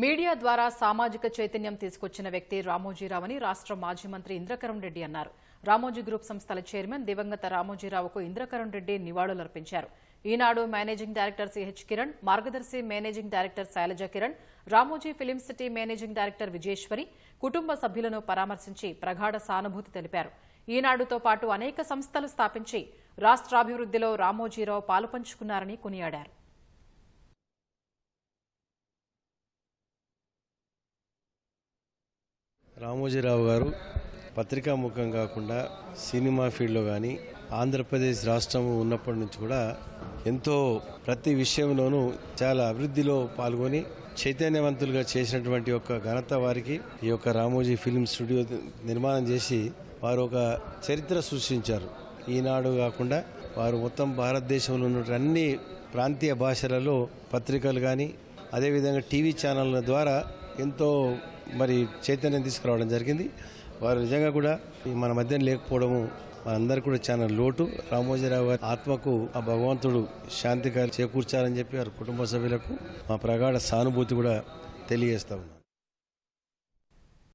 Media ద్వారా సామాజిక చైతన్యం తీసుకొచ్చిన వ్యక్తి రామోజీరావు అని రాష్ట్ర మాజీ మంత్రి ఇంద్రకరణ్ రెడ్డి అన్నారు. రామోజీ గ్రూప్ సంస్థల చైర్మన్ దివంగత రామోజీరావుకు ఇంద్రకరణ్ రెడ్డి నివాళులర్పించారు. Eenadu managing director CH Kiran Margadarsi managing director Shailaja Kiran Ramoji film city managing director Vijayeshwari కుటుంబ సభ్యులను పరామర్శించి ప్రగాఢ సానుభూతి తెలిపారు. ఈనాడుతో పాటు అనేక సంస్థలు స్థాపించి రాష్ట్రాభివృద్ధిలో రామోజీరావు పాలుపంచుకున్నారని కొనియాడారు. రామోజీరావు గారు పత్రికా ముఖం కాకుండా సినిమా ఫీల్డ్లో కానీ ఆంధ్రప్రదేశ్ రాష్ట్రం ఉన్నప్పటి నుంచి కూడా ఎంతో ప్రతి విషయంలోనూ చాలా అభివృద్ధిలో పాల్గొని చైతన్యవంతులుగా చేసినటువంటి ఒక ఘనత వారికి ఈ యొక్క రామోజీ ఫిల్మ్ స్టూడియో నిర్మాణం చేసి వారు ఒక చరిత్ర సృష్టించారు. ఈనాడు కాకుండా వారు మొత్తం భారతదేశంలో ఉన్న అన్ని ప్రాంతీయ భాషలలో పత్రికలు కానీ అదేవిధంగా టీవీ ఛానళ్ళ ద్వారా ఎంతో మరి చైతన్యం తీసుకురావడం జరిగింది. వారు నిజంగా కూడా ఈ మన మధ్య లేకపోవడము మనందరూ కూడా చాలా లోటు. రామోజీరావు గారి ఆత్మకు ఆ భగవంతుడు శాంతి చేకూర్చాలని చెప్పి వారి కుటుంబ సభ్యులకు మా ప్రగాఢ సానుభూతి కూడా తెలియజేస్తా ఉన్నాం.